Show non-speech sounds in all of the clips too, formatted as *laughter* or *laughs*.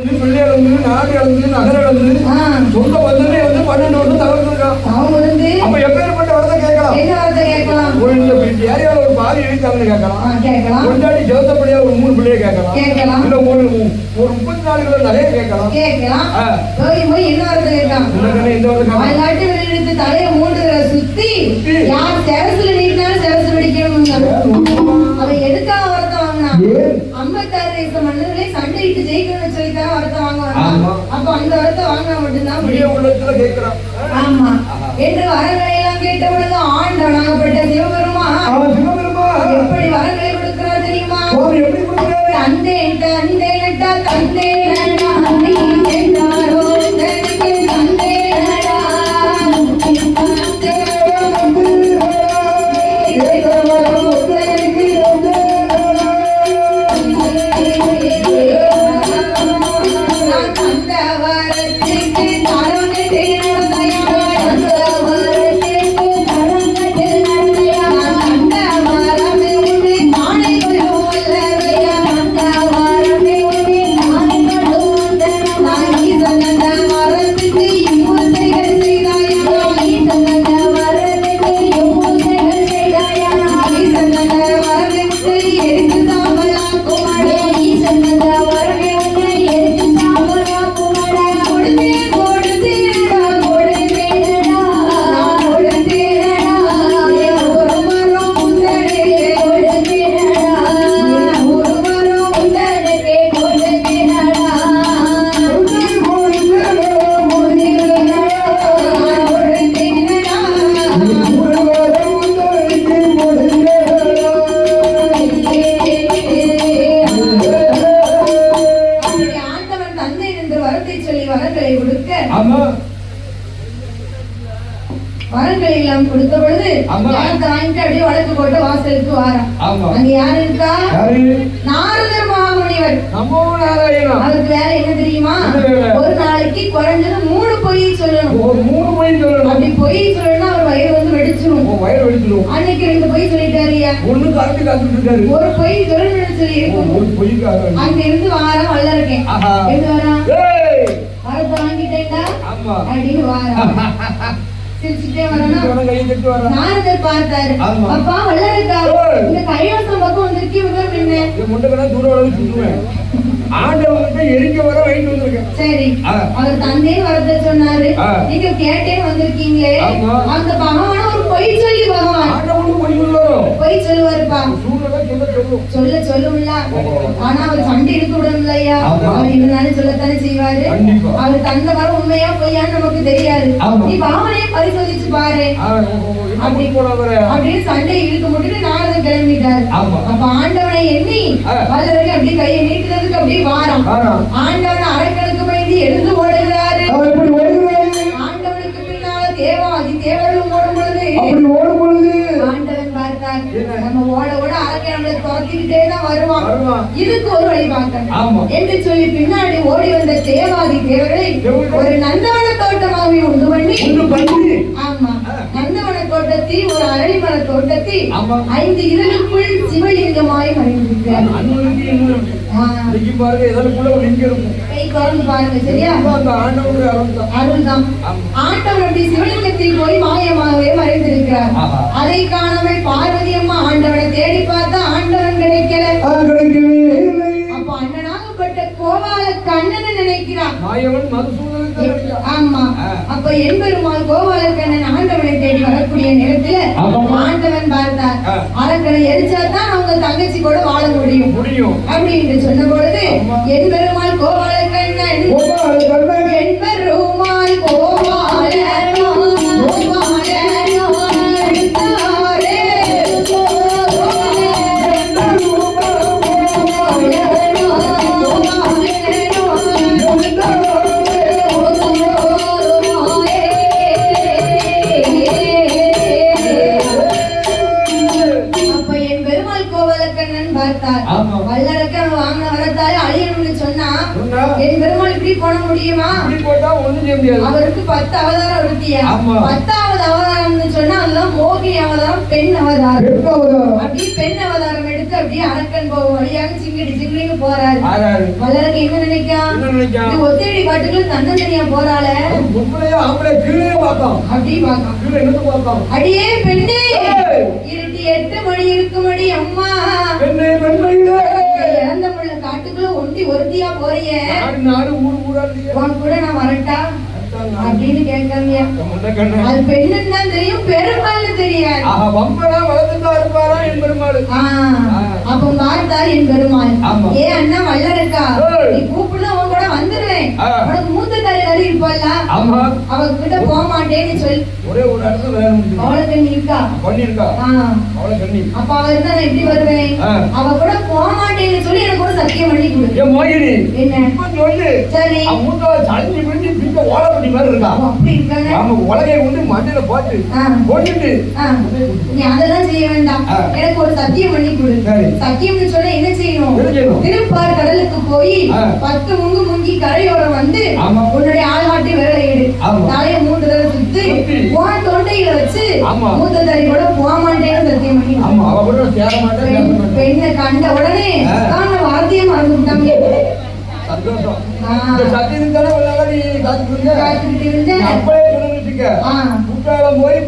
வந்து பிள்ளை இழந்து நாடு இழந்து நகர இழந்து சொந்த பந்தமே வந்து பன்னெண்டு வருஷம் வந்து அப்ப எப்பேற்பட்ட வரதை கேட்கலாம்? ஒரு இந்த ஏரியாவில் ஒரு பாதி இழித்தாங்கன்னு கேட்கலாம். கொண்டாடி ஜோத்தப்படியா ஒரு மூணு பிள்ளைய கேட்கலாம். இல்ல ஒரு ஒரு முப்பத்தி நாலு கிலோ நிறைய கேட்கலாம். இந்த வந்து தலையை மூன்று சுத்தி. யார் செரசுல நீட்டினாலும் செரசு வெடிக்கணும் அவன் எதுக்காக வரத்த வாங்கினா? ஏன்? ஐம்பத்தாறு வயசு மன்னர்களே சண்டையிட்டு ஜெயிக்கணும்னு வாங்க அப்ப அந்த வரத்த வாங்கினா மட்டும்தான் முடியும். ஆமா. என்று வரங்களை எல்லாம் கேட்ட பொழுது சிவபெருமா அவன் சிவபெருமா. எப்படி வரங்களை கொடுக்கிறார் தெரியுமா? சுவாமி வாங்கிட்டு அப்படியே வழக்கு போட்டு வாசலுக்கு வாரான். அங்க யாரு இருக்கா? நாரதர் மகாமுனிவர். அவருக்கு வேலை என்ன தெரியுமா? ஒரு நாளைக்கு குறைஞ்சது மூணு பொய் சொல்லணும். மூணு சொல்லணும். அப்படி பொய் சொல்லணும்னா அவர் வயிறு வந்து வெடிச்சிரும். வயிறு அன்னைக்கு ரெண்டு பொய் சொல்லிட்டாருயா ஒண்ணு ஒரு பொய் சொல்லணும்னு சொல்லி இருக்கும் ஒரு பொய்க்காக அங்க இருந்து வாரம் வல்ல இருக்கேன். எங்க வரத்தை வாங்கிட்டேன்டா. ஆமா. அப்படின்னு வாரம் *laughs* நாரதர் பார்த்தாரு. அப்பா வல்லரக்கா. இந்த கைலாசம் பக்கம் வந்திருக்கி முதல் என்ன என் முண்டை தூரம் அளவு சுற்றுவேன் ஆண்டவன்கிட்ட எரிக்க வர வாங்கிட்டு வந்திருக்கேன் சரி. அவர் தந்தையே வரத சொன்னாரு. நீங்க கேட்டேன்னு வந்திருக்கீங்களே. அந்த பகவான ஒரு பொய் சொல்லி பகவான் ஆண்டவனுக்கு கொஞ்சம் வரும் பொய் சொல்லுவாருப்பா சூழ்நிலை சொல்ல சொல்லும் சொல்ல சொல்லும்ல. ஆனா அவர் சண்டை இழுத்து விடணும் ஐயா ஆமா. அவர் இருந்தாலும் சொல்லத்தானே செய்வாரு. அவர் தந்த வர உண்மையா பொய்யான்னு நமக்கு தெரியாது. நீ பகவானையே பரிசோதிச்சு பாரு. அப்படின்னு சண்டை இழுக்க கிளம்பிட்டாரு. அப்ப ஆண்டவனை எண்ணி அப்படியே கையை நீட்டுறதுக்கு அப்படியே வாரம். ஆண்டவன் அரக்கனுக்கு பயந்து எழுந்து ஓடுகிறாரு. ஆண்டவனுக்கு பின்னால ஓடும் பொழுது. அப்படி ஓடும் பொழுது. ஆண்டவன் பார்த்தார் என்ன? நம்ம ஓட ஓட அரக்கன் நம்மளை துரத்திக்கிட்டே தான் வருவான் வருவான். இதுக்கு ஒரு வழி பார்க்கணும் ஆமா. என்று சொல்லி பின்னாடி ஓடி வந்த தேவாதி தேவர்களை தேவர்கள். ஒரு நந்தவன தோட்டமாகவே உண்டு பண்ணி ஒன்று பண்ணி ஆமா நந்தவன தோட்டத்தில் ஒரு அரளி மர தோட்டத்தில் ஆமா. ஐந்து இதழுக்குள் சிவலிங்கமாய் மறைந்திருக்கிறார் அண்ணனுக்கு என்ன ஆ, இன்னைக்கு பாருங்க எதற்குள்ள ஒரு லிங்கம் இருக்கும் கை திறந்து பாருங்க சரியா அருள்தான். ஆண்டவர் அப்படி சிவலிங்கத்தில் போய் மாயமாகவே மறைந்திருக்கிறார். அதை காணாமல் பார்வதி மாயவன் மதுசூதனன் தான் ஆமா ஆ. அப்ப என்பெருமாள் கோபால கண்ணன் ஆண்டவனை தேடி வரக்கூடிய நேரத்துல. ஆண்டவன் பார்த்தார். அரக்கனை எரிச்சா தான் அவங்க தங்கச்சி கூட வாழ முடியும் முடியும் அப்படின்னு சொன்ன பொழுது. என் பெருமாள் கோபால கண்ணன் கோபால கண்ணன். என் பெருமாள் போட முடியுமா இப்படி போட்டா ஒண்ணும் செய்ய முடியாது. அவருக்கு பத்து அவதாரம் இருக்கியா ஆமா. பத்தாவது அவதாரம்னு சொன்னா அதுதான் மோகினி அவதாரம் பெண் அவதாரம். பெண் அவதாரம். பெண் அவதாரம் எடுத்து அப்படியே அரக்கன் போகும் வழியாக சிங்கிடி சிங்கிடின்னு போறாரு. வல்லரக்கு என்ன நினைக்கா? என்ன ஒத்தடி காட்டுக்குள்ள தன்னந்தனியா போறாள? பொம்பளையா ஆம்பளை கீழே பார்த்தோம் அப்படி பார்க்கலாம் கீழே என்னது பார்த்தோம் அடியே பெண்ணே. இருட்டி எட்டு மணி இருக்குமடி அம்மா. பெண்ணே பெண்மையிலே இறந்த முள்ள காட்டுக்குள்ள ஒண்டி ஒருத்தியா போறிய. உன் கூட நான் வரட்டா? அப்படின்னு கண்ணு. அது பெண்ணுன்னு தான் தெரியும் தெரியாது. பெருமாள்? ஆ, அப்ப பார்த்தார் என் பெருமாள். ஏ அண்ணா வல்லரக்கா. நீ கூப்பிடு உன் கூட வந்துருவேன். உனக்கு மூத்த தாரி தாரி இருப்பாள்ல ஆமா. அவ கிட்ட போக மாட்டேன்னு சொல்லி ஒரே ஒரு இடத்துல வேலை முடிஞ்சு அவளுக்கு நீ இருக்கா பண்ணிருக்கா ஆ, அவளை கண்ணி அப்ப அவ இருந்தா நான் எப்படி வருவேன். அவ கூட போக மாட்டேன்னு சொல்லி எனக்கு ஒரு சத்தியம் பண்ணி கொடு ஏன் மோகினி என்ன இப்ப சொல்லு சரி மூத்தா சளிஞ்சு பிடிச்சு பிடிச்ச ஓலப்பட்டி மாதிரி இருக்கா அப்படி இருக்காங்க ஆமா உலகை வந்து மண்ணில போட்டு. போட்டுட்டு. நீ அதெல்லாம் செய்ய வேண்டாம். எனக்கு ஒரு சத்தியம் பண்ணி கொடு. சத்தியம்னு சொன்னா என்ன செய்யணும்? திருப்பார் கடலுக்கு போய். பத்து முங்கு முங்கி கரையோரம் வந்து. உன்னுடைய ஆள்காட்டி விரலை எடு. தலைய மூன்று தடவை சுத்தி. உன் தொண்டையில வச்சு. மூத்த தறி கூட போக மாட்டேன்னு சத்தியம் பண்ணி. ஆமா அவ கூட சேர மாட்டேன் பெண்ணை கண்ட உடனே. தான் வார்த்தையை மறந்து விட்டாங்க சந்தோஷம் ஆ. இந்த சத்தியம் தானே உன்னால நீ காத்துக்கிறீங்க காத்துக்கிட்டு இருந்தேன் வச்சுக்க ஆ. குற்றாலம் போய்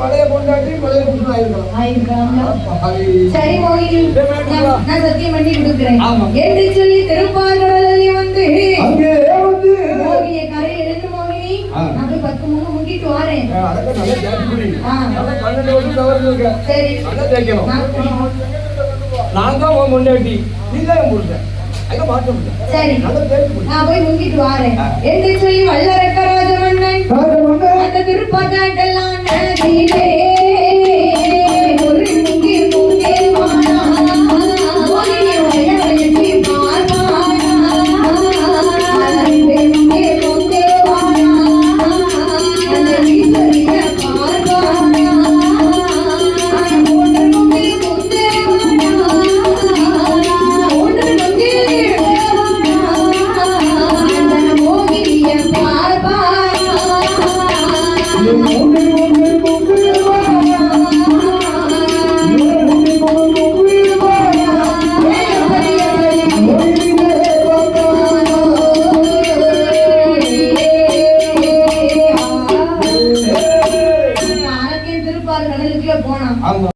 பழைய கொண்டாட்டி பழைய ஆயிருக்கலாம். சரி மேடம். நான் சத்தியம் பண்ணி கொடுக்கிறேன். என்று சொல்லி திருப்பார்கடலில் பன்னெண்டு வருஷம் தவறு இருக்க. தேய்க்கணும். நான் தான் உன் முன்னாடி நீ தான் என் அங்க மாற்ற சரி நான் போய் முங்கிட்டு வாரேன் என்று சொல்லி வல்லரக்க ராஜமன்னன் அந்த